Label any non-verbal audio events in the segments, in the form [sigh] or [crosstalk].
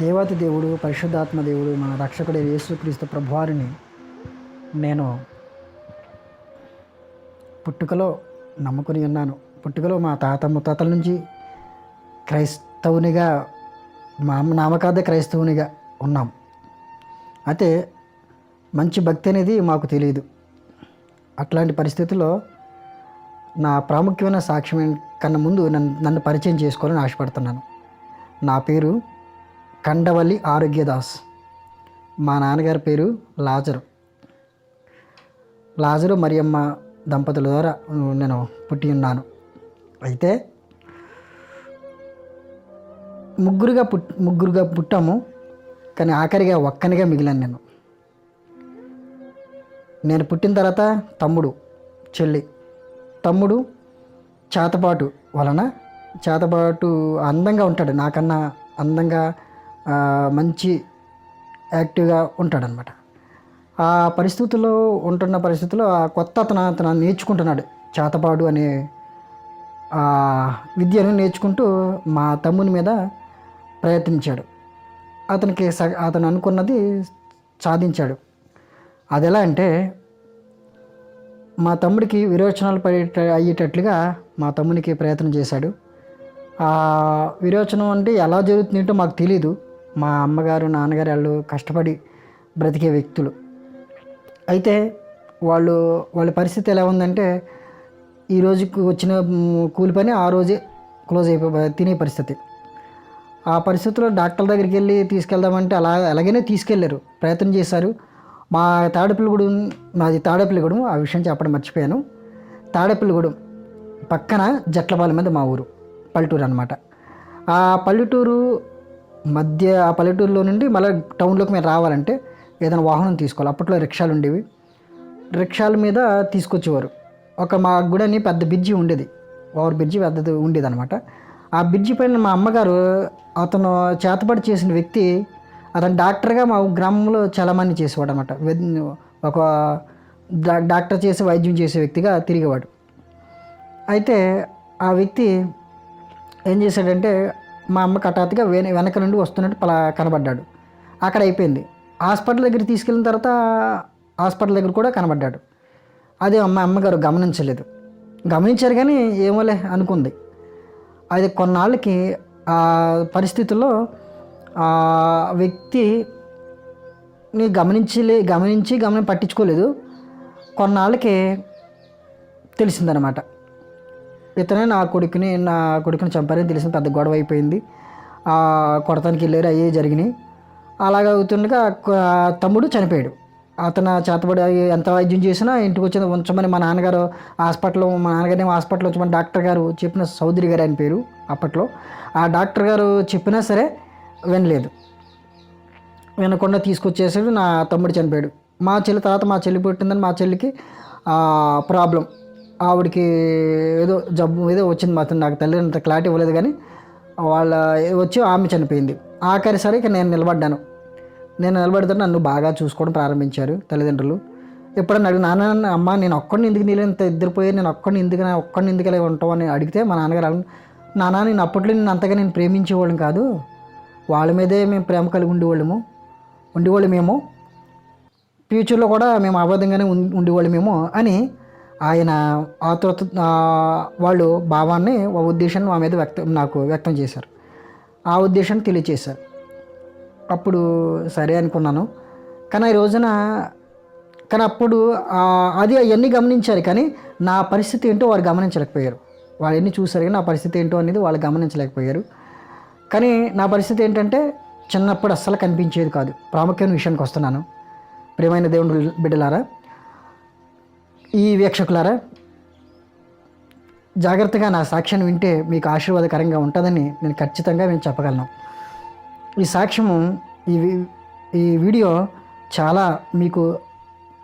దేవాతి దేవుడు పరిశుద్ధాత్మ దేవుడు మన రక్షకుడు యేసుక్రీస్తు ప్రభువారిని నేను పుట్టుకలో నమ్ముకుని ఉన్నాను. పుట్టుకలో మా తాత ముత్తాతల నుంచి క్రైస్తవునిగా మా నామకాద క్రైస్తవునిగా ఉన్నాం. అయితే మంచి భక్తి అనేది మాకు తెలియదు అట్లాంటి పరిస్థితుల్లో నా ప్రాముఖ్యమైన సాక్ష్యం కన్నా ముందు నన్ను నన్ను పరిచయం చేసుకోవాలని ఆశపడుతున్నాను. నా పేరు కండవల్లి ఆరోగ్యదాస్. మా నాన్నగారి పేరు లాజరు. లాజరు మరియమ్మ దంపతుల ద్వారా నేను పుట్టి ఉన్నాను. అయితే ముగ్గురుగా పుట్ ముగ్గురుగా పుట్టాము కానీ ఆఖరిగా ఒక్కనిగా మిగిలాను నేను. నేను పుట్టిన తర్వాత తమ్ముడు చెల్లి. తమ్ముడు చేతపాటు వలన చేతపాటు అందంగా ఉంటాడు. నాకన్నా అందంగా మంచి యాక్టివ్గా ఉంటాడనమాట ఆ పరిస్థితుల్లో ఉంటున్న పరిస్థితుల్లో ఆ కొత్త అతను అతను నేర్చుకుంటున్నాడు. చేతపాడు అనే ఆ విద్యను నేర్చుకుంటూ మా తమ్ముని మీద ప్రయత్నించాడు. అతనికి స అతను అనుకున్నది సాధించాడు. అది ఎలా అంటే మా తమ్ముడికి విరోచనాలు పడే అయ్యేటట్లుగా మా తమ్మునికి ప్రయత్నం చేశాడు. ఆ విరోచనం అంటే ఎలా జరుగుతుందో మాకు తెలియదు మా అమ్మగారు నాన్నగారు వాళ్ళు కష్టపడి బ్రతికే వ్యక్తులు. అయితే వాళ్ళు వాళ్ళ పరిస్థితి ఎలా ఉందంటే ఈ రోజుకు వచ్చిన కూలి పని ఆ రోజే క్లోజ్ అయిపోయి తినే పరిస్థితి. ఆ పరిస్థితిలో డాక్టర్ దగ్గరికి వెళ్ళి తీసుకెళ్దామంటే అలా అలాగనే తీసుకెళ్ళారు. ప్రయత్నం చేశారు. మా తాడేపల్లిగూడెం మాది తాడేపల్లిగూడెం ఆ విషయం చెప్పడం మర్చిపోయాను. తాడేపల్లిగూడెం పక్కన జట్లపాలెం మీద మా ఊరు పల్లెటూరు అనమాట ఆ పల్లెటూరు మధ్య ఆ పల్లెటూరులో నుండి మళ్ళీ టౌన్లోకి మేము రావాలంటే ఏదైనా వాహనం తీసుకోవాలి. అప్పట్లో రిక్షాలు ఉండేవి. రిక్షాల మీద తీసుకొచ్చేవారు. ఒక మా గుడని పెద్ద బ్రిడ్జి ఉండేది. ఓవర్ బ్రిడ్జి పెద్దది ఉండేది అనమాట ఆ బ్రిడ్జి పైన మా అమ్మగారు అతను చేతపడి చేసిన వ్యక్తి అతను డాక్టర్గా మా గ్రామంలో చాలామంది చేసేవాడు అనమాట ఒక డాక్టర్ చేసే వైద్యం చేసే వ్యక్తిగా తిరిగేవాడు. అయితే ఆ వ్యక్తి ఏం చేశాడంటే మా అమ్మ హఠాత్తుగా వెన వెనక నుండి వస్తున్నట్టు పలా కనబడ్డాడు. అక్కడ అయిపోయింది. హాస్పిటల్ దగ్గర తీసుకెళ్ళిన తర్వాత హాస్పిటల్ దగ్గర కూడా కనబడ్డాడు. అదే అమ్మ అమ్మగారు గమనించలేదు. గమనించారు కానీ ఏమోలే అనుకుంది. అది కొన్నాళ్ళకి ఆ పరిస్థితుల్లో ఆ వ్యక్తిని గమనించలే గమనించి గమని పట్టించుకోలేదు. కొన్నాళ్ళకి తెలిసిందనమాట. ఇతనే నా కొడుకుని నా కొడుకుని చంపారని తెలిసిన పెద్ద గొడవ అయిపోయింది. ఆ కొడతానికి వెళ్ళారు అయ్యే జరిగినాయి. అలాగ అవుతుండగా తమ్ముడు చనిపోయాడు. అతను చేతబడి ఎంత వైద్యం చేసినా ఇంటికి వచ్చిన ఉంచమని మా నాన్నగారు హాస్పిటల్లో మా నాన్నగారిని హాస్పిటల్లో ఉంచమని డాక్టర్ గారు చెప్పిన సౌదరి గారు అని పేరు అప్పట్లో. ఆ డాక్టర్ గారు చెప్పినా సరే వినలేదు. వినకుండా తీసుకొచ్చేసాడు నా తమ్ముడు చనిపోయాడు. మా చెల్లి తర్వాత మా చెల్లి పుట్టిందని మా చెల్లికి ప్రాబ్లం. ఆవిడకి ఏదో జబ్బు ఏదో వచ్చింది మాత్రం నాకు తల్లి అంత క్లారిటీ ఇవ్వలేదు కానీ వాళ్ళ వచ్చి ఆమె చనిపోయింది. ఆఖరి సరే నేను నిలబడ్డాను. నేను నిలబడితే నన్ను బాగా చూసుకోవడం ప్రారంభించారు తల్లిదండ్రులు. ఎప్పుడన్నా అడిగి నాన్న అమ్మ నేను ఒక్కడిని ఎందుకు నీళ్ళు ఇంత ఇద్దరిపోయి నేను ఒక్కడిని ఎందుకు ఒక్కడిని ఎందుకు ఇలా ఉంటావు? అని అడిగితే మా నాన్నగారు నాన్న నేను అప్పట్లో నేను అంతగా నేను ప్రేమించేవాళ్ళం కాదు. వాళ్ళ మీదే మేము ప్రేమ కలిగి ఉండేవాళ్ళము ఉండేవాళ్ళమేమో. ఫ్యూచర్లో కూడా మేము అబద్ధంగానే ఉం- ఉండేవాళ్ళమేమో అని ఆయన ఆతృత వాళ్ళు భావాన్ని ఉద్దేశాన్ని మా మీద వ్యక్తం నాకు వ్యక్తం చేశారు. ఆ ఉద్దేశాన్ని తెలియచేశారు. అప్పుడు సరే అనుకున్నాను. కానీ ఈ రోజున కానీ అప్పుడు అది అవన్నీ గమనించారు. కానీ నా పరిస్థితి ఏంటో వారు గమనించలేకపోయారు. వాళ్ళు ఎన్ని చూశారు కానీ నా పరిస్థితి ఏంటో అనేది వాళ్ళు గమనించలేకపోయారు. కానీ నా పరిస్థితి ఏంటంటే చిన్నప్పుడు అస్సలు కనిపించేది కాదు. ప్రాముఖ్యమైన విషయానికి వస్తున్నాను. ప్రియమైన దేవుడు బిడ్డలారా ఈ వీక్షకులారా జాగ్రత్తగా నా సాక్ష్యం వింటే మీకు ఆశీర్వాదకరంగా ఉంటుందని నేను ఖచ్చితంగా నేను చెప్పగలను. ఈ సాక్ష్యము ఈ ఈ వీడియో చాలా మీకు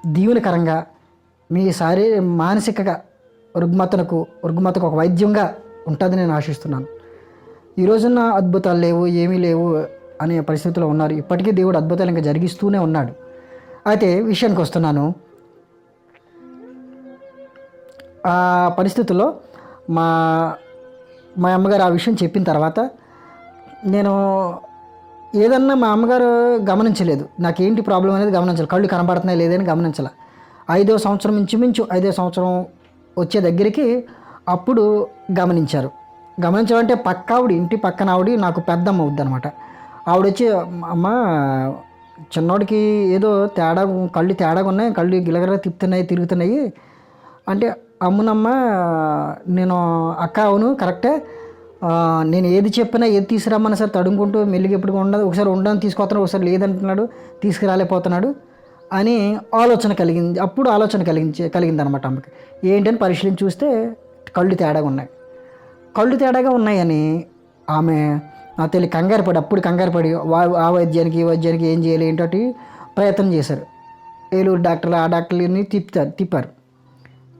దీవెనకరంగా మీ శారీ మానసిక రుగ్మతలకు రుగ్మతకు ఒక వైద్యంగా ఉంటుందని నేను ఆశిస్తున్నాను. ఈ రోజున అద్భుతాలు లేవు ఏమీ లేవు అనే పరిస్థితిలో ఉన్నారు. ఇప్పటికీ దేవుడు అద్భుతాలు ఇంకా జరిగిస్తూనే ఉన్నాడు. అయితే విషయానికి వస్తున్నాను. ఆ పరిస్థితుల్లో మా మా అమ్మగారు ఆ విషయం చెప్పిన తర్వాత నేను ఏదన్నా మా అమ్మగారు గమనించలేదు. నాకేంటి ప్రాబ్లం అనేది గమనించాలి. కళ్ళు కనబడుతున్నాయి లేదని గమనించాల. ఐదో సంవత్సరం ఇంచుమించు ఐదో సంవత్సరం వచ్చే దగ్గరికి అప్పుడు గమనించారు. గమనించడం అంటే పక్క ఆవిడ ఇంటి పక్కన ఆవిడ నాకు పెద్దమ్మ అవుద్ది అనమాట ఆవిడ వచ్చి అమ్మ చిన్నోడికి ఏదో తేడా కళ్ళు తేడాగా ఉన్నాయి కళ్ళు గిలగల తిప్పుతున్నాయి తిరుగుతున్నాయి. అంటే అమ్మునమ్మ నేను అక్క అవును కరెక్టే నేను ఏది చెప్పినా ఏది తీసుకురమ్మన్నా సరే తడుముకుంటూ మెల్లిగా ఎప్పుడు ఉండదు. ఒకసారి ఉండని తీసుకొస్తున్నాడు ఒకసారి లేదంటున్నాడు తీసుకురాలేకపోతున్నాడు అని ఆలోచన కలిగింది. అప్పుడు ఆలోచన కలిగించే కలిగింది అనమాట అమ్మకి ఏంటని పరిశీలించి చూస్తే కళ్ళు తేడాగా ఉన్నాయి. కళ్ళు తేడాగా ఉన్నాయని ఆమె నా తెలియ కంగారు పడి అప్పుడు కంగారు పడి వా- ఆ వైద్యానికి ఈ వైద్యానికి ఏం చేయాలి ఏంటో ప్రయత్నం చేశారు. ఏలూరు డాక్టర్లు ఆ డాక్టర్లని తిప్పుతారు తిప్పారు.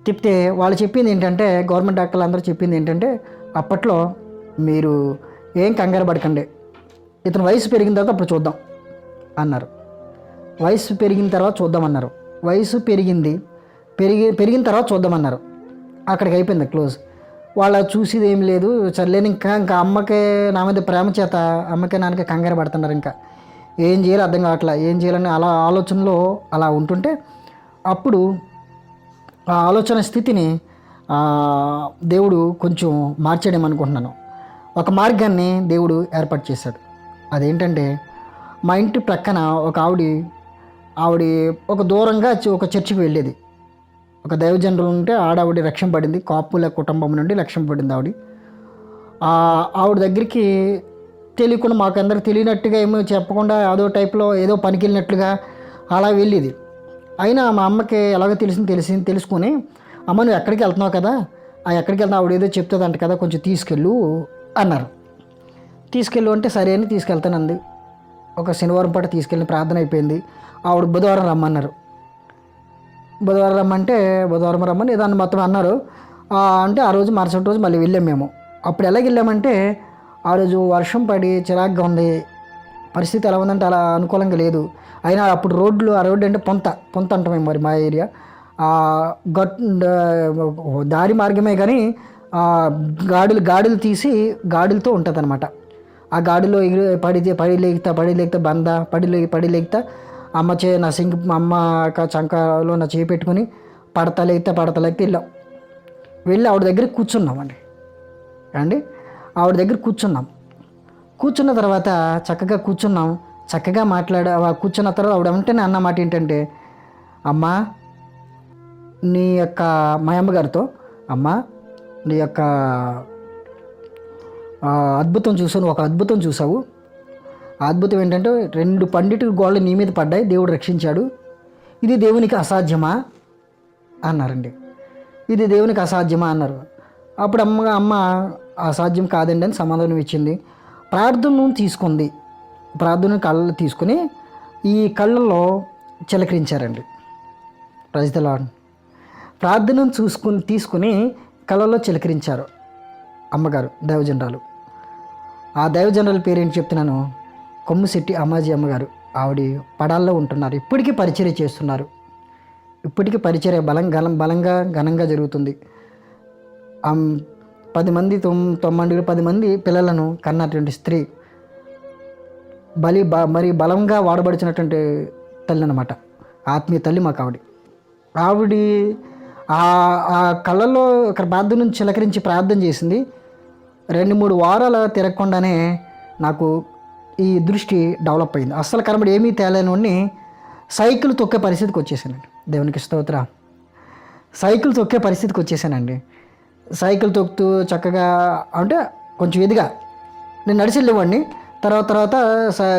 తిప్పితే వాళ్ళు చెప్పింది ఏంటంటే గవర్నమెంట్ డాక్టర్లు అందరూ చెప్పింది ఏంటంటే అప్పట్లో మీరు ఏం కంగారు పడకండి. ఇతను వయసు పెరిగిన తర్వాత అప్పుడు చూద్దాం అన్నారు. వయసు పెరిగిన తర్వాత చూద్దామన్నారు వయసు పెరిగింది. పెరిగి పెరిగిన తర్వాత చూద్దామన్నారు అక్కడికి అయిపోయింది క్లోజ్. వాళ్ళ చూసేది ఏం లేదు. సర్లేని ఇంకా ఇంకా అమ్మకే నా మీద ప్రేమ చేత అమ్మకే నాన్నకే కంగారు పడుతున్నారు ఇంకా. ఏం చేయాలో అర్థం కావట్లేదు ఏం చేయాలని అలా ఆలోచనలో అలా ఉంటుంటే అప్పుడు ఆ ఆలోచన స్థితిని దేవుడు కొంచెం మార్చేయడం అనుకుంటున్నాను ఒక మార్గాన్ని దేవుడు ఏర్పాటు చేశాడు. అదేంటంటే మా ఇంటి ప్రక్కన ఒక ఆవిడ ఆవిడ ఒక దూరంగా ఒక చర్చికి వెళ్ళేది. ఒక దైవజనులు ఉంటే ఆడావిడ రక్షణ పడింది కాపుల కుటుంబం నుండి రక్షణ పడింది ఆవిడ ఆవిడ దగ్గరికి తెలియకుండా మాకందరికి తెలియనట్టుగా ఏమో చెప్పకుండా ఏదో టైప్లో ఏదో పనికి వెళ్ళినట్లుగా అలా వెళ్ళేది. అయినా మా అమ్మకి ఎలాగో తెలిసింది తెలిసింది తెలుసుకొని అమ్మ నువ్వు ఎక్కడికి వెళ్తున్నావు కదా? ఆ ఎక్కడికి వెళ్తున్నా ఆవిడ ఏదో చెప్తుందంట కదా కొంచెం తీసుకెళ్ళు అన్నారు. తీసుకెళ్ళు అంటే సరే అని తీసుకెళ్తానంది. ఒక శనివారం పాటు తీసుకెళ్ళి ప్రార్థన అయిపోయింది. ఆవిడ బుధవారం రమ్మన్నారు. బుధవారం రమ్మంటే బుధవారం రమ్మని దాన్ని మొత్తం అన్నారు. అంటే ఆ రోజు మరుసటి రోజు మళ్ళీ వెళ్ళాం మేము. అప్పుడు ఎలాగ వెళ్ళామంటే ఆ రోజు వర్షం పడి చిరాగ్గా ఉంది. పరిస్థితి ఎలా ఉందంటే అలా అనుకూలంగా లేదు. అయినా అప్పుడు రోడ్లు ఆ రోడ్డు అంటే పొంత పొంత అంటాం మేము మరి మా ఏరియా. ఆ గట్ దారి మార్గమే కానీ ఆ గాడులు గాడులు తీసి గాడులతో ఉంటుంది అనమాట ఆ గాడిలో ఎగిరి పడి పడి లేకుతా పడి లేకుతా బంద పడి లేగి పడి లేకుతా అమ్మ చే నా సింక్ మా అమ్మ చంకలో నా చేయి పెట్టుకొని పడతా లేకుతా పడతా లేకపోతే వెళ్ళాం. వెళ్ళి ఆవిడ దగ్గర కూర్చున్నామండి అండి. ఆవిడ దగ్గర కూర్చున్నాం. కూర్చున్న తర్వాత చక్కగా కూర్చున్నాం. చక్కగా మాట్లాడ కూర్చున్న తర్వాత ఆవిడ వెంటనే అన్న మాట ఏంటంటే అమ్మా నీ యొక్క మా అమ్మగారితో అమ్మా నీ యొక్క అద్భుతం చూసాను ఒక అద్భుతం చూసావు. ఆ అద్భుతం ఏంటంటే రెండు పండితుల గోళ్ళు నీ మీద పడ్డాయి దేవుడు రక్షించాడు. ఇది దేవునికి అసాధ్యమా? అన్నారండి. ఇది దేవునికి అసాధ్యమా? అన్నారు. అప్పుడు అమ్మ అమ్మ అసాధ్యం కాదండి అని సమాధానం ఇచ్చింది. ప్రార్థనను తీసుకుంది. ప్రార్థన కళ్ళు తీసుకుని ఈ కళ్ళల్లో చిలకరించారండి. ప్రజల ప్రార్థనను చూసుకుని తీసుకుని కళ్ళలో చిలకరించారు అమ్మగారు దైవజనరాలు. ఆ దైవజనరాల పేరేంటి చెప్తున్నాను? కొమ్ముశెట్టి అమ్మాజీ అమ్మగారు. ఆవిడ పడాల్లో ఉంటున్నారు. ఇప్పటికీ పరిచర్య చేస్తున్నారు. ఇప్పటికీ పరిచర్య బలం బలంగా ఘనంగా జరుగుతుంది. పది మంది తొమ్ తొమ్మిది పది మంది పిల్లలను కన్నటువంటి స్త్రీ బలి బ మరి బలంగా వాడబడిచినటువంటి తల్లి అనమాట ఆత్మీయ తల్లి మాకు ఆవిడ. ఆవిడ ఆ ఆ కళ్ళల్లో ఇక్కడ నుంచి చిలకరించి ప్రార్థన చేసింది. రెండు మూడు వారాలు తిరగకుండానే నాకు ఈ దృష్టి డెవలప్ అయింది. అస్సలు కనబడి ఏమీ తేలేని సైకిల్ తొక్కే పరిస్థితికి వచ్చేసానండి. దేవునికి స్తోత్ర. సైకిల్ తొక్కే పరిస్థితికి వచ్చేసానండి. సైకిల్ తొక్కుతూ చక్కగా అంటే కొంచెం ఎదిగా నేను నడిచి వెళ్ళేవాడిని తర్వాత తర్వాత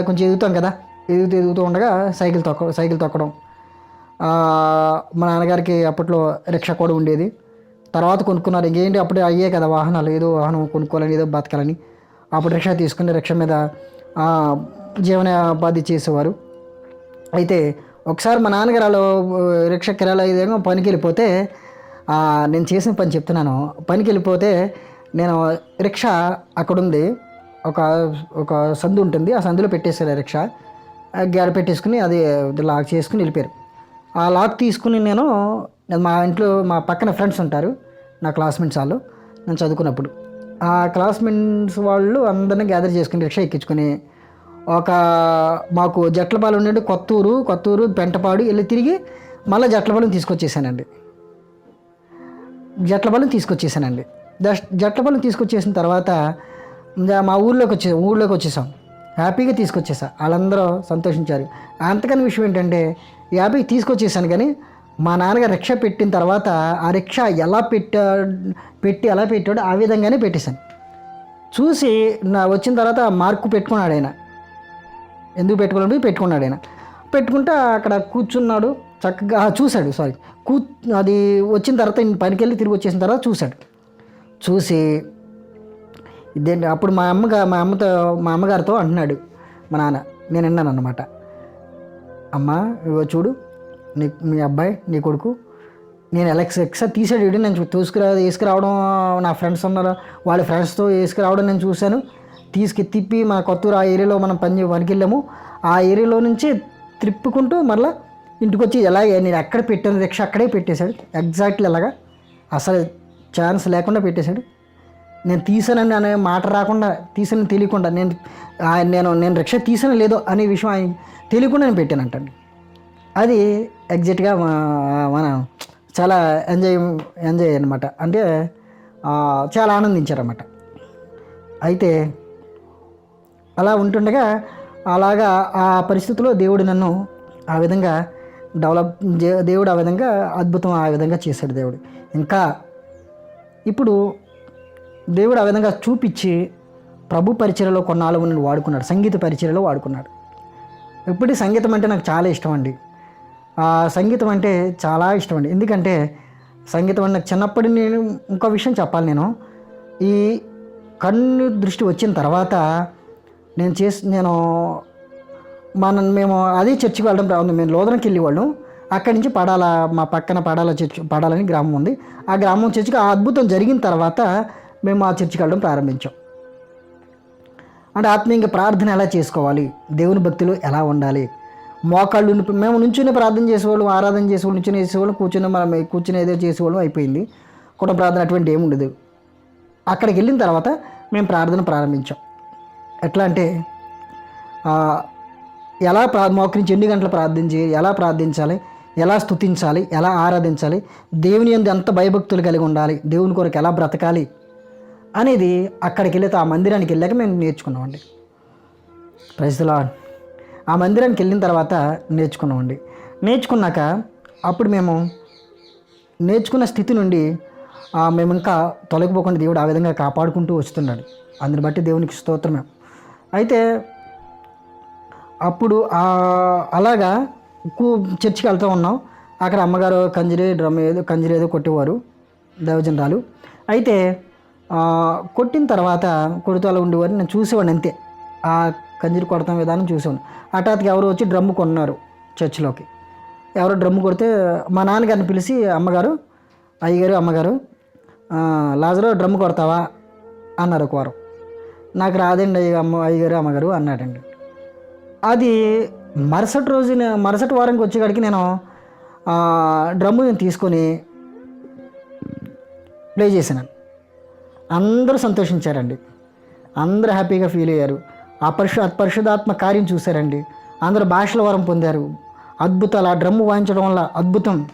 కొంచెం ఎదుగుతాం కదా. ఎదుగుతూ ఎదుగుతూ ఉండగా సైకిల్ తొక్క సైకిల్ తొక్కడం. మా నాన్నగారికి అప్పట్లో రిక్షా కూడా ఉండేది. తర్వాత కొనుక్కున్నారు. ఇంకేంటి? అప్పుడే అయ్యే కదా వాహనాలు. ఏదో వాహనం కొనుక్కోవాలని ఏదో బతకాలని. అప్పుడు రిక్షా తీసుకుని రిక్షా మీద జీవనోపాధి చేసేవారు. అయితే ఒకసారి మా నాన్నగారు రిక్షా కిరాలో ఇదేమో పనికి వెళ్ళిపోతే నేను చేసిన పని చెప్తున్నాను. పనికి వెళ్ళిపోతే నేను రిక్షా అక్కడ ఉంది ఒక ఒక సందు ఉంటుంది. ఆ సందులో పెట్టేశారు రిక్షా. ఆ గేడ పెట్టేసుకుని అది లాక్ చేసుకుని వెళ్ళిపోయారు. ఆ లాక్ తీసుకుని నేను మా ఇంట్లో మా పక్కన ఫ్రెండ్స్ ఉంటారు. నా క్లాస్మేట్స్ వాళ్ళు. నేను చదువుకున్నప్పుడు. ఆ క్లాస్మేట్స్ వాళ్ళు అందరినీ గ్యాదర్ చేసుకుని రిక్షా ఎక్కించుకొని ఒక మాకు జట్లపాలెం నుండి కొత్తూరు కొత్తూరు పెంటపాడు వెళ్ళి తిరిగి మళ్ళీ జట్లపాలెం తీసుకొచ్చేసానండి. జట్లపాలెం తీసుకొచ్చేసానండి. జస్ట్ జట్లపాలెం తీసుకొచ్చేసిన తర్వాత ఇంకా మా ఊర్లోకి వచ్చే ఊళ్ళోకి వచ్చేసాం. హ్యాపీగా తీసుకొచ్చేసా. వాళ్ళందరూ సంతోషించారు. అంతకని విషయం ఏంటంటే హ్యాపీగా తీసుకొచ్చేసాను కానీ మా నాన్నగారు రిక్షా పెట్టిన తర్వాత ఆ రిక్షా ఎలా పెట్టా పెట్టి ఎలా పెట్టాడో ఆ విధంగానే పెట్టేశాను. చూసి నా వచ్చిన తర్వాత మార్కు పెట్టుకున్నాడు ఆయన. ఎందుకు పెట్టుకున్నాడు పెట్టుకున్నాడు ఆయన. పెట్టుకుంటే అక్కడ కూర్చున్నాడు. చక్కగా చూశాడు సారీ కూ అది వచ్చిన తర్వాత పనికి వెళ్ళి తిరిగి వచ్చేసిన తర్వాత చూశాడు. చూసి ఇదేంటి అప్పుడు మా అమ్మగా మా అమ్మతో మా అమ్మగారితో అంటున్నాడు మా నాన్న. నేను విన్నాను అనమాట అమ్మ ఇవో చూడు నీ మీ అబ్బాయి నీ కొడుకు నేను ఎలక్స్ ఎక్సా తీసాడు వీడు నేను తీసుకురా తీసుకురావడం నా ఫ్రెండ్స్ ఉన్నారు వాళ్ళ ఫ్రెండ్స్తో తీసుకురావడం నేను చూశాను. తీసుకు తిప్పి మా కొత్తూరు ఆ ఏరియాలో మనం పని పనికి వెళ్ళాము ఆ ఏరియాలో నుంచి త్రిప్పుకుంటూ మళ్ళీ ఇంటికి వచ్చి ఎలాగే నేను ఎక్కడ పెట్టాను రిక్ష అక్కడే పెట్టేశాడు. ఎగ్జాక్ట్లీ అలాగా. అసలు ఛాన్స్ లేకుండా పెట్టేశాడు. నేను తీసానని అనే మాట రాకుండా తీసానని తెలియకుండా నేను ఆయన నేను నేను రిక్షా తీసాను లేదో అనే విషయం ఆయన తెలియకుండా నేను పెట్టానంటండి. అది ఎగ్జాక్ట్గా మనం మన చాలా ఎంజాయ్ ఎంజాయ్ అనమాట అంటే చాలా ఆనందించారన్నమాట. అయితే అలా ఉంటుండగా అలాగా ఆ పరిస్థితిలో దేవుడు నన్ను ఆ విధంగా డెవలప్ దేవుడు ఆ విధంగా అద్భుతం ఆ విధంగా చేశాడు దేవుడు. ఇంకా ఇప్పుడు దేవుడు ఆ విధంగా చూపించి ప్రభు పరిచయలో కొన్నాళ్ళు నన్ను వాడుకున్నాడు సంగీత పరిచయలో వాడుకున్నాడు. ఇప్పటికీ సంగీతం అంటే నాకు చాలా ఇష్టం అండి సంగీతం అంటే చాలా ఇష్టం అండి ఎందుకంటే సంగీతం అంటే నాకు చిన్నప్పటి నేను ఇంకో విషయం చెప్పాలి నేను. ఈ కన్ను దృష్టి వచ్చిన తర్వాత నేను చేసి నేను మన మేము అదే చర్చికి వెళ్ళడం ప్రారంభం మేము లోదనకి వెళ్ళేవాళ్ళం. అక్కడి నుంచి పడాల మా పక్కన పడాల చర్చి పడాలని గ్రామం ఉంది. ఆ గ్రామం చర్చికి ఆ అద్భుతం జరిగిన తర్వాత మేము ఆ చర్చికి వెళ్ళడం ప్రారంభించాం. అంటే ఆత్మీయంగా ప్రార్థన ఎలా చేసుకోవాలి? దేవుని భక్తిలో ఎలా ఉండాలి? మోకాళ్ళు మేము నుంచునే ప్రార్థన చేసేవాళ్ళం ఆరాధన చేసేవాళ్ళు నుంచుని చేసేవాళ్ళం కూర్చుని మనం కూర్చుని ఏదో చేసేవాళ్ళం అయిపోయింది. కూడా ప్రార్థన అటువంటి ఏమి ఉండదు. అక్కడికి వెళ్ళిన తర్వాత మేము ప్రార్థన ప్రారంభించాం. ఎట్లా అంటే ఎలా ప్రా మోకరించి ఎన్ని గంటలు ప్రార్థించి ఎలా ప్రార్థించాలి? ఎలా స్తుతించాలి? ఎలా ఆరాధించాలి? దేవుని ఎందు ఎంత భయభక్తులు కలిగి ఉండాలి? దేవుని కొరకు ఎలా బ్రతకాలి? అనేది అక్కడికి వెళ్ళి ఆ మందిరానికి వెళ్ళాక మేము నేర్చుకున్నామండి. ప్రజలా ఆ మందిరానికి వెళ్ళిన తర్వాత నేర్చుకున్నామండి. నేర్చుకున్నాక అప్పుడు మేము నేర్చుకున్న స్థితి నుండి మేము ఇంకా తొలగిపోకుండా దేవుడు ఆ విధంగా కాపాడుకుంటూ వస్తున్నాడు. అందుని బట్టి దేవునికి స్తోత్రమే. అయితే అప్పుడు అలాగా కూ చర్చికి వెళ్తూ ఉన్నాం. అక్కడ అమ్మగారు కంజరే డ్రమ్ ఏదో కంజిరి ఏదో కొట్టేవారు దైవజనరాలు. అయితే కొట్టిన తర్వాత కొడుతూ అలా ఉండేవారు నేను చూసేవాడిని అంతే. ఆ కంజిరి కొడతాం విధానం చూసాను హఠాత్తుగా ఎవరు వచ్చి డ్రమ్ము కొన్నారు చర్చిలోకి. ఎవరో డ్రమ్ము కొడితే మా నాన్నగారిని పిలిచి అమ్మగారు అయ్యగారు అమ్మగారు లాజరో డ్రమ్ము కొడతావా? అన్నారు ఒక వారం నాకు రాదండి అయ్య అమ్మ అయ్యగారు అమ్మగారు అన్నాడండి. అది మరుసటి రోజున మరుసటి వారంకి వచ్చేకాడికి నేను డ్రమ్ము నేను తీసుకొని ప్లే చేశాను. అందరూ సంతోషించారండి. అందరూ హ్యాపీగా ఫీల్ అయ్యారు. ఆ పరిశు పరిశుధాత్మ కార్యం చూశారండి. అందరూ భాషల వరం పొందారు. అద్భుతాలు ఆ డ్రమ్ము వాయించడం వల్ల అద్భుతం.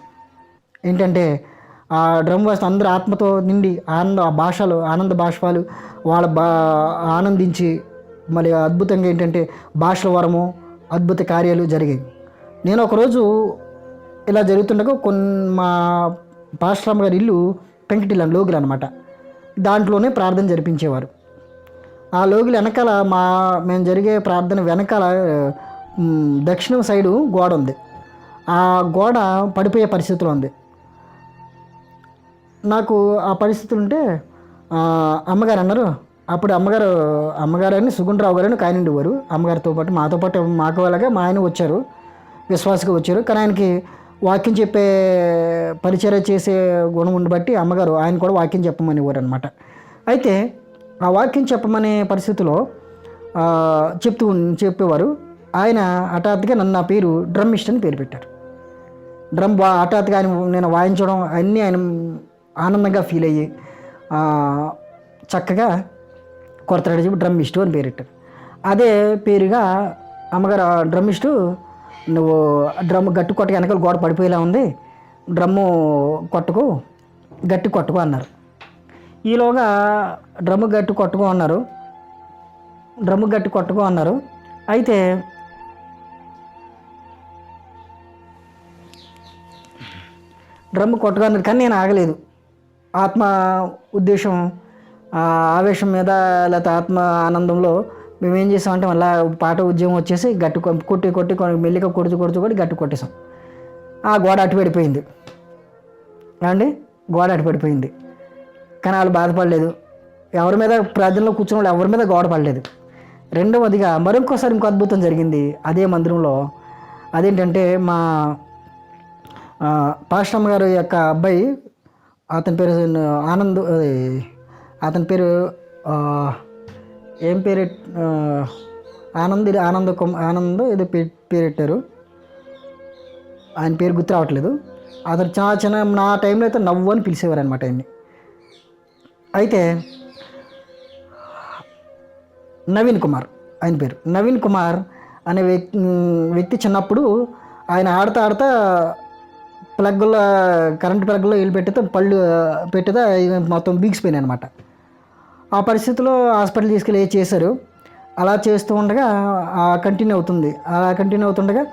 ఏంటంటే ఆ డ్రమ్ వాయిస్ అందరూ ఆత్మతో నిండి ఆనంద ఆ భాషలు ఆనంద భాషలు వాళ్ళ బా ఆనందించి మరి అద్భుతంగా ఏంటంటే భాషల వరము అద్భుత కార్యాలు జరిగాయి. నేను ఒకరోజు ఇలా జరుగుతుండగా కొన్ని మా పాశ్రామ గారి ఇల్లు పెంకిటిల్ల లోగిలు అనమాట దాంట్లోనే ప్రార్థన జరిపించేవారు. ఆ లోగిలి వెనకాల మా మేము జరిగే ప్రార్థన వెనకాల దక్షిణం సైడు గోడ ఉంది. ఆ గోడ పడిపోయే పరిస్థితిలో ఉంది. నాకు ఆ పరిస్థితులు ఉంటే అమ్మగారు అన్నారు అప్పుడు అమ్మగారు అమ్మగారు అని సుగుండ్రావు గారు అని ఒక ఆయన ఉండేవారు. అమ్మగారితో పాటు మాతో పాటు మాకు వాళ్ళగా మా ఆయన వచ్చారు. విశ్వాసగా వచ్చారు. కానీ ఆయనకి వాక్యం చెప్పే పరిచయం చేసే గుణం ఉండి బట్టి అమ్మగారు ఆయన కూడా వాక్యం చెప్పమనేవారు అనమాట అయితే ఆ వాక్యం చెప్పమనే పరిస్థితిలో చెప్తూ చెప్పేవారు. ఆయన హఠాత్తుగా నన్ను నా పేరు డ్రమ్మిస్ట్ అని పేరు పెట్టారు. డ్రమ్ బా హఠాత్తుగా ఆయన నేను వాయించడం అన్నీ ఆయన ఆనందంగా ఫీల్ అయ్యి చక్కగా కొడతాడు చెప్పి డ్రమ్ అని పేరెట్టారు అదే పేరుగా అమ్మగారు డ్రమ్మిస్టు నువ్వు డ్రమ్ గట్టి కొట్టక వెనకాల గోడ పడిపోయేలా ఉంది డ్రమ్ము కొట్టకు గట్టి కొట్టుకో అన్నారు. ఈలోగా డ్రమ్ము గట్టి కొట్టుకో అన్నారు. డ్రమ్ము గట్టి కొట్టుకో అన్నారు. అయితే డ్రమ్ము కొట్టుకో అన్నారు కానీ నేను ఆగలేదు. ఆత్మ ఉద్దేశం ఆ ఆవేశం మీద లేకపోతే ఆత్మ ఆనందంలో మేము ఏం చేసామంటే మళ్ళీ పాట ఉద్యమం వచ్చేసి గట్టి కొట్టి కొట్టి మెల్లిగా కొడుతూ కొడుతూ కొట్టి గట్టి కొట్టేసాం. ఆ గోడ అటు పడిపోయింది. ఏమండి? గోడ అటు పడిపోయింది. కానీ వాళ్ళు బాధపడలేదు. ఎవరి మీద ప్రార్థనలో కూర్చున్న వాళ్ళు ఎవరి మీద గోడ పడలేదు. రెండవదిగా మరొకసారి ఇంకో అద్భుతం జరిగింది. అదే మందిరంలో అదేంటంటే మా ఆ, గారి యొక్క అబ్బాయి అతని పేరు ఆనంద్ అది, అతని పేరు ఏం పేరు ఆనంద్ ఇది ఆనంద్ కుమ ఆనంద్ ఏదో పేరెట్టారు. ఆయన పేరు గుర్తు రావట్లేదు. అతను చాలా చిన్న నా టైంలో అయితే నవ్వు అని పిలిచేవారు అనమాట ఆయన్ని. అయితే నవీన్ కుమార్ ఆయన పేరు. నవీన్ కుమార్ అనే వ్యక్తి వ్యక్తి చిన్నప్పుడు ఆయన ఆడతా ఆడుతా ప్లగ్లో కరెంట్ ప్లగ్లో వీళ్ళు పెట్టితే పళ్ళు పెట్టితే మొత్తం బీగిసిపోయినాయి అనమాట ఆ పరిస్థితిలో హాస్పిటల్ తీసుకెళ్ళి చేశారు? అలా చేస్తూ ఉండగా కంటిన్యూ అవుతుంది. అలా కంటిన్యూ అవుతుండగా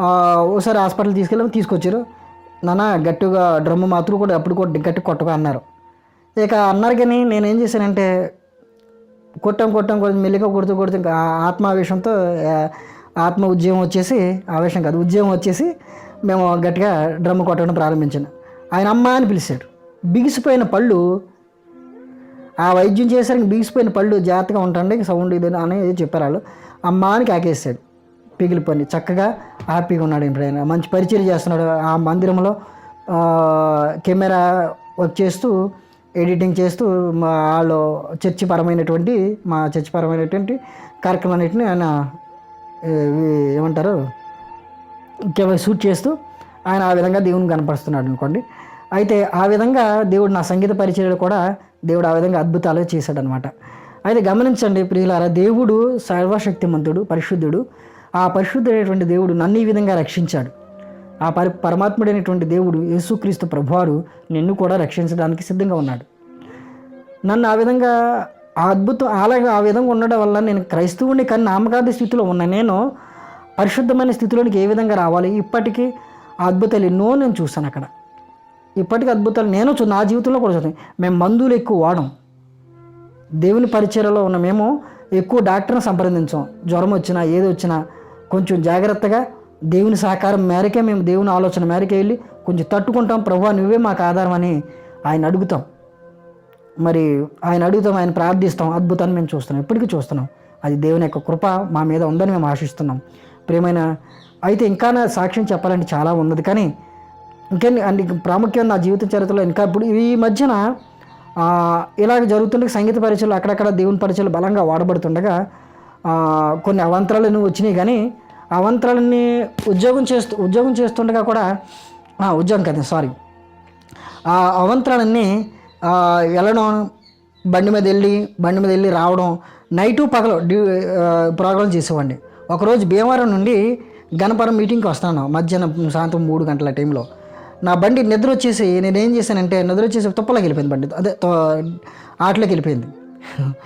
ఓసారి ఒకసారి హాస్పిటల్ తీసుకెళ్ళి తీసుకొచ్చారు. నాన్న గట్టిగా డ్రమ్ము మాత్రం కూడా అప్పుడు కూడా గట్టి కొట్టగా అన్నారు. ఇక అన్నారు కానీ నేను ఏం చేశానంటే కొట్టం కొట్టం కొంచెం మెల్లిగా కొడుతూ కొడుతూ ఇంకా ఆ ఆత్మావేశంతో ఆత్మ ఉద్యమం వచ్చేసి ఆవేశం కాదు ఉద్యమం వచ్చేసి మేము గట్టిగా డ్రమ్ కొట్టడం ప్రారంభించాను. ఆయన అమ్మ అని పిలిచాడు. బిగిసిపోయిన పళ్ళు ఆ వైద్యం చేసరికి బీగిసిపోయిన పళ్ళు జాగ్రత్తగా ఉంటాండి సౌండ్ ఇది అనేది చెప్పారు వాళ్ళు. అమ్మ అని కాకేసాడు పిగిలిపోయి చక్కగా హ్యాపీగా ఉన్నాడు ఇప్పుడు ఆయన మంచి పరిచయం చేస్తున్నాడు. ఆ మందిరంలో కెమెరా వర్క్ చేస్తూ ఎడిటింగ్ చేస్తూ మా వాళ్ళు చర్చిపరమైనటువంటి మా చర్చిపరమైనటువంటి కార్యక్రమం కార్యక్రమాన్నిటిని ఆయన ఏమంటారు కెమెరా షూట్ చేస్తూ ఆయన ఆ విధంగా దేవుని కనపరుస్తున్నాడు అనుకోండి. అయితే ఆ విధంగా దేవుడు నా సంగీత పరిచయలు కూడా దేవుడు ఆ విధంగా అద్భుతాలు చేశాడనమాట. అయితే గమనించండి ప్రియులారా దేవుడు సర్వశక్తిమంతుడు పరిశుద్ధుడు. ఆ పరిశుద్ధుడైనటువంటి దేవుడు నన్ను ఈ విధంగా రక్షించాడు. ఆ పరి పరమాత్ముడైనటువంటి దేవుడు యేసుక్రీస్తు ప్రభువారు నిన్ను కూడా రక్షించడానికి సిద్ధంగా ఉన్నాడు. నన్ను ఆ విధంగా ఆ అద్భుతం అలాగే ఆ విధంగా ఉండడం వల్ల నేను క్రైస్తవుని కానీ నామకాది స్థితిలో ఉన్న నేను పరిశుద్ధమైన స్థితిలోనికి ఏ విధంగా రావాలి? ఇప్పటికీ ఆ అద్భుతాలు ఎన్నో నేను చూశాను అక్కడ. ఇప్పటికీ అద్భుతాలు నేను చూ నా జీవితంలో కూడా చూసాను మేము మందులు ఎక్కువ వాడం. దేవుని పరిచయలో ఉన్న మేము ఎక్కువ డాక్టర్ని సంప్రదించాం. జ్వరం వచ్చినా ఏది వచ్చినా కొంచెం జాగ్రత్తగా దేవుని సహకారం మేరకే మేము దేవుని ఆలోచన మేరకే వెళ్ళి కొంచెం తట్టుకుంటాం. ప్రభు నువ్వే మాకు ఆధారం అని ఆయన అడుగుతాం. మరి ఆయన అడుగుతాం ఆయన ప్రార్థిస్తాం. అద్భుతాన్ని మేము చూస్తున్నాం. ఇప్పటికీ చూస్తున్నాం. అది దేవుని యొక్క కృప మా మీద ఉందని మేము ఆశిస్తున్నాం. ప్రేమైన అయితే ఇంకా నా సాక్ష్యం చెప్పాలంటే చాలా ఉన్నది. కానీ ఇంకా అండ్ ప్రాముఖ్యం నా జీవిత చరిత్రలో ఇంకా ఇప్పుడు ఈ మధ్యన ఇలాగ జరుగుతుండగా సంగీత పరీక్షలు అక్కడక్కడ దేవుని పరిచయలు బలంగా వాడబడుతుండగా కొన్ని అవంతరాలు వచ్చినాయి. కానీ ఆ అవంతరాలన్నీ ఉద్యోగం చేస్తూ ఉద్యోగం చేస్తుండగా కూడా ఉద్యోగం కదా సారీ. ఆ అవంతరాలన్నీ వెళ్ళడం బండి మీద వెళ్ళి బండి మీద వెళ్ళి రావడం నైటు పగలు డ్యూ ప్రోగ్రామ్ చేసేవాడిని. ఒకరోజు భీమవరం నుండి గణపరం మీటింగ్కి వస్తాను మధ్యాహ్నం సాయంత్రం మూడు గంటల టైంలో. నా బండి నిద్ర వచ్చేసి నేను ఏం చేశానంటే నిద్ర వచ్చేసి తుప్పలోకి వెళ్ళిపోయింది బండి. అదే తో- ఆటలోకి వెళ్ళిపోయింది. [laughs]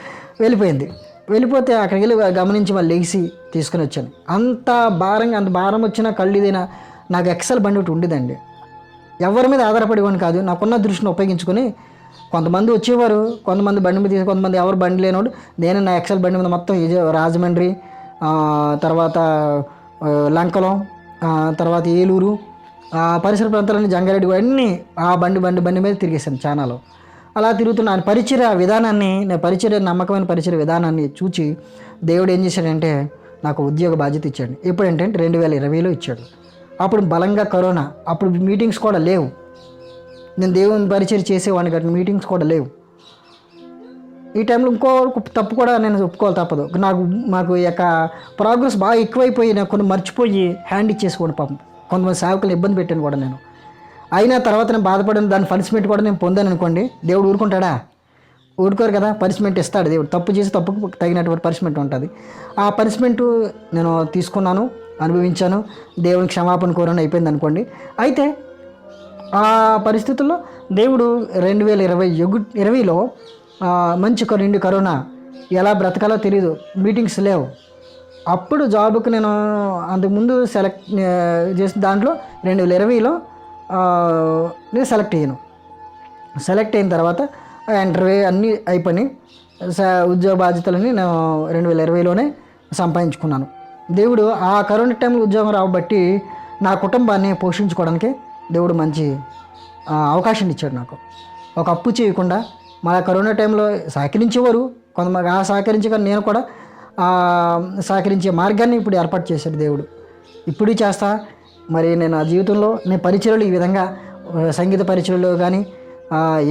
వెళ్ళిపోయింది. వెళ్ళిపోతే అక్కడికి వెళ్ళి గమనించి మళ్ళీ లేచి తీసుకుని వచ్చాను. అంత భారంగా అంత భారం వచ్చినా కళ్ళు ఇదైనా నాకు ఎక్సెల్ బండి ఒకటి ఉండేదండి. ఎవరి మీద ఆధారపడేవాడిని కాదు నాకున్న దృష్టిని ఉపయోగించుకొని కొంతమంది వచ్చేవారు కొంతమంది బండి మీద తీసి- కొంతమంది ఎవరు బండి లేనోడు నేను నా ఎక్సెల్ బండి మీద మొత్తం రాజమండ్రి తర్వాత లంకలం తర్వాత ఏలూరు ఆ పరిసర ప్రాంతాలన్నీ జంగారెడ్డి అన్నీ ఆ బండి బండి బండి మీద తిరిగేశాను చానాలో. అలా తిరుగుతున్న ఆయన పరిచయ విధానాన్ని నేను పరిచయ నమ్మకమైన పరిచయ విధానాన్ని చూచి దేవుడు ఏం చేశాడంటే నాకు ఉద్యోగ బాధ్యత ఇచ్చాడు. ఎప్పుడంటే రెండు వేల ఇరవైలో ఇచ్చాడు. అప్పుడు బలంగా కరోనా అప్పుడు మీటింగ్స్ కూడా లేవు. నేను దేవుని పరిచయం చేసేవాడిని కానీ మీటింగ్స్ కూడా లేవు. ఈ టైంలో ఇంకో తప్పు కూడా నేను ఒప్పుకోవాలి తప్పదు. నాకు మాకు ఈ యొక్క ప్రోగ్రెస్ బాగా ఎక్కువైపోయి నాకు కొన్ని మర్చిపోయి హ్యాండ్ ఇచ్చేసుకోండి పాపం. కొంతమంది సేవకులు ఇబ్బంది పెట్టాను కూడా నేను. అయినా తర్వాత నేను బాధపడిన దాని పనిష్మెంట్ కూడా నేను పొందాను అనుకోండి దేవుడు ఊరుకుంటాడా? ఊరుకోరు కదా పనిష్మెంట్ ఇస్తాడు దేవుడు. తప్పు చేసి తప్పుకు తగినటువంటి పనిష్మెంట్ ఉంటుంది. ఆ పనిష్మెంట్ నేను తీసుకున్నాను అనుభవించాను దేవుని క్షమాపణ కోరని అయిపోయింది అనుకోండి. అయితే ఆ పరిస్థితుల్లో దేవుడు రెండు వేల ఇరవై ఎగు ఇరవైలో మంచి ఒక రెండు కరోనా ఎలా బ్రతకాలో తెలియదు మీటింగ్స్ లేవు. అప్పుడు జాబ్కి నేను అంతకుముందు సెలెక్ట్ చేసిన దాంట్లో రెండు వేల ఇరవైలో నేను సెలెక్ట్ అయ్యాను. సెలెక్ట్ అయిన తర్వాత ఇంటర్వ్యూ అన్నీ అయిపోయినాయి. ఉద్యోగ బాధ్యతలని నేను రెండు వేల ఇరవైలోనే సంపాదించుకున్నాను. దేవుడు ఆ కరోనా టైంలో ఉద్యోగం రాబట్టి నా కుటుంబాన్ని పోషించుకోవడానికి దేవుడు మంచి అవకాశం ఇచ్చాడు నాకు. ఒక అప్పు చేయకుండా మా కరోనా టైంలో సహకరించేవారు కొంతమంది ఆ సహకరించగా నేను కూడా సహకరించే మార్గాన్ని ఇప్పుడు ఏర్పాటు చేశాడు దేవుడు. ఇప్పుడు చేస్తా. మరి నేను నా జీవితంలో నేను పరిచయలు ఈ విధంగా సంగీత పరిచయలు కానీ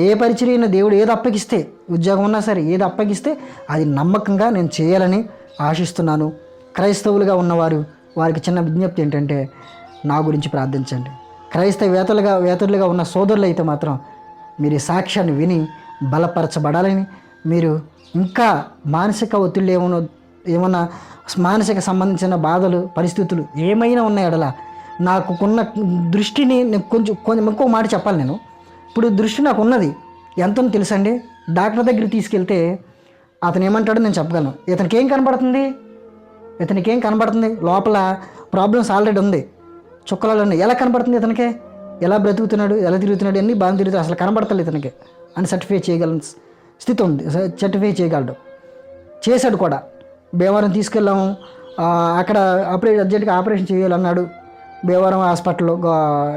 ఏ పరిచర్యైనా దేవుడు ఏది అప్పగిస్తే ఉద్యోగం ఉన్నా సరే ఏది అప్పగిస్తే అది నమ్మకంగా నేను చేయాలని ఆశిస్తున్నాను. క్రైస్తవులుగా ఉన్నవారు వారికి చిన్న విజ్ఞప్తి ఏంటంటే నా గురించి ప్రార్థించండి. క్రైస్తవ వేతలుగా వేతలుగా ఉన్న సోదరులు అయితే మాత్రం మీరు సాక్ష్యాన్ని విని బలపరచబడాలని మీరు ఇంకా మానసిక ఒత్తిళ్ళు ఏమన్నా ఏమన్నా మానసిక సంబంధించిన బాధలు పరిస్థితులు ఏమైనా ఉన్నాయి ఎడల నాకు ఉన్న దృష్టిని కొంచెం కొంచెం ఇంకో మాట చెప్పాలి నేను. ఇప్పుడు దృష్టి నాకు ఉన్నది. ఎంతో తెలుసండి డాక్టర్ దగ్గర తీసుకెళ్తే అతను ఏమంటాడో నేను చెప్పగలను. ఇతనికి ఏం కనబడుతుంది? ఇతనికి ఏం కనబడుతుంది? లోపల ప్రాబ్లమ్స్ ఆల్రెడీ ఉంది. చుక్కలలో ఉన్నాయి. ఎలా కనబడుతుంది ఇతనికి? ఎలా బ్రతుకుతున్నాడు? ఎలా తిరుగుతున్నాడు? అన్నీ బాగా తిరుగుతాడు అసలు కనబడతలేదు ఇతనికి. అని సర్టిఫై చేయగల స్థితి ఉంది. సర్టిఫై చేయగలడు. చేశాడు కూడా. భీమవరం తీసుకెళ్ళాము. అక్కడ ఆపరేషన్ అర్జెంట్గా ఆపరేషన్ చేయాలన్నాడు భీమవరం హాస్పిటల్లో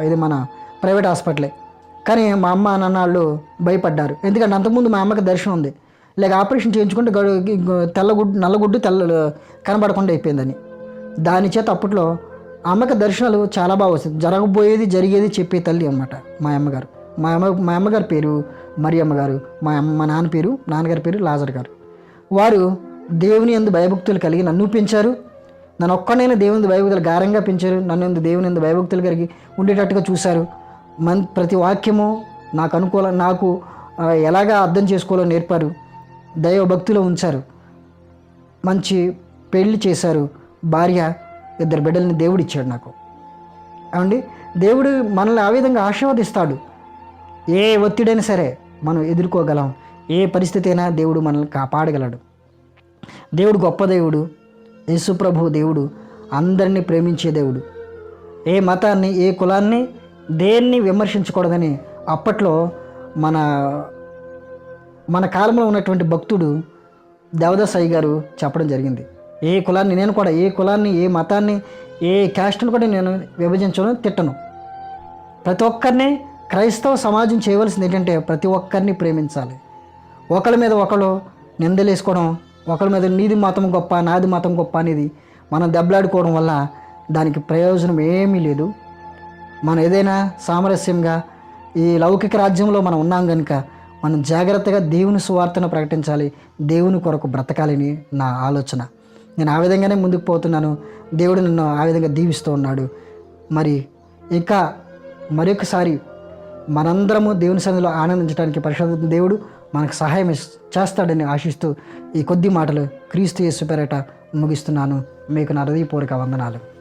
ఇది మన ప్రైవేట్ హాస్పిటలే. కానీ మా అమ్మ నాన్న వాళ్ళు భయపడ్డారు. ఎందుకంటే అంతకుముందు మా అమ్మకి దర్శనం ఉంది. లేక ఆపరేషన్ చేయించుకుంటే గడు- తెల్లగుడ్డు నల్లగుడ్డు తెల్ల కనబడకుండా అయిపోయిందని. దాని చేత అప్పట్లో అమ్మకి దర్శనాలు చాలా బాగా వస్తుంది. జరగబోయేది జరిగేది చెప్పే తల్లి అన్నమాట మా అమ్మగారు. మా అమ్మ మా అమ్మగారి పేరు మరి అమ్మగారు మా అమ్మ మా నాన్న పేరు నాన్నగారి పేరు లాజర్ గారు. వారు దేవుని ఎందు భయభక్తులు కలిగి నన్ను పెంచారు నన్ను ఒక్కడైనా దేవుని భయభక్తులు గారంగా పెంచారు. నన్ను ఎందు దేవుని ఎందు భయభక్తులు కలిగి ఉండేటట్టుగా చూశారు. మన్ ప్రతి వాక్యము నాకు అనుకూల నాకు ఎలాగా అర్థం చేసుకోవాలో నేర్పారు. దైవ భక్తిలో ఉంచారు. మంచి పెళ్ళి చేశారు. భార్య ఇద్దరు బిడ్డల్ని దేవుడు ఇచ్చాడు నాకు. ఏమండి? దేవుడు మనల్ని ఆ విధంగా ఆశీర్వదిస్తాడు. ఏ ఒత్తిడైనా సరే మనం ఎదుర్కోగలం. ఏ పరిస్థితి అయినా దేవుడు మనల్ని కాపాడగలడు. దేవుడు గొప్ప దేవుడు యేసుప్రభు దేవుడు అందరినీ ప్రేమించే దేవుడు. ఏ మతాన్ని ఏ కులాన్ని దేన్ని విమర్శించకూడదని అప్పట్లో మన మన కాలంలో ఉన్నటువంటి భక్తుడు దేవదాసాయి గారు చెప్పడం జరిగింది. ఏ కులాన్ని నేను కూడా ఏ కులాన్ని ఏ మతాన్ని ఏ క్యాస్ట్ని కూడా నేను విభజించను తిట్టను. ప్రతి ఒక్కరిని క్రైస్తవ సమాజం చేయవలసింది ఏంటంటే ప్రతి ఒక్కరిని ప్రేమించాలి. ఒకళ్ళ మీద ఒకరు నిందలేసుకోవడం ఒకరి మీద నీది మతం గొప్ప నాది మతం గొప్ప అనేది మనం దెబ్బలాడుకోవడం వల్ల దానికి ప్రయోజనం ఏమీ లేదు. మనం ఏదైనా సామరస్యంగా ఈ లౌకిక రాజ్యంలో మనం ఉన్నాం కనుక మనం జాగ్రత్తగా దేవుని సువార్తను ప్రకటించాలి. దేవుని కొరకు బ్రతకాలని నా ఆలోచన. నేను ఆ విధంగానే ముందుకు పోతున్నాను. దేవుడు నన్ను ఆ విధంగా దీవిస్తూ ఉన్నాడు. మరి ఇంకా మరొకసారి మనందరము దేవుని సన్నిధిలో ఆనందించడానికి పరిశుద్ధ దేవుడు మనకు సహాయం చేస్తాడని ఆశిస్తూ ఈ కొద్ది మాటలు క్రీస్తు యేసు పేరట ముగిస్తున్నాను. మీకు నా హృదయపూర్వక వందనాలు.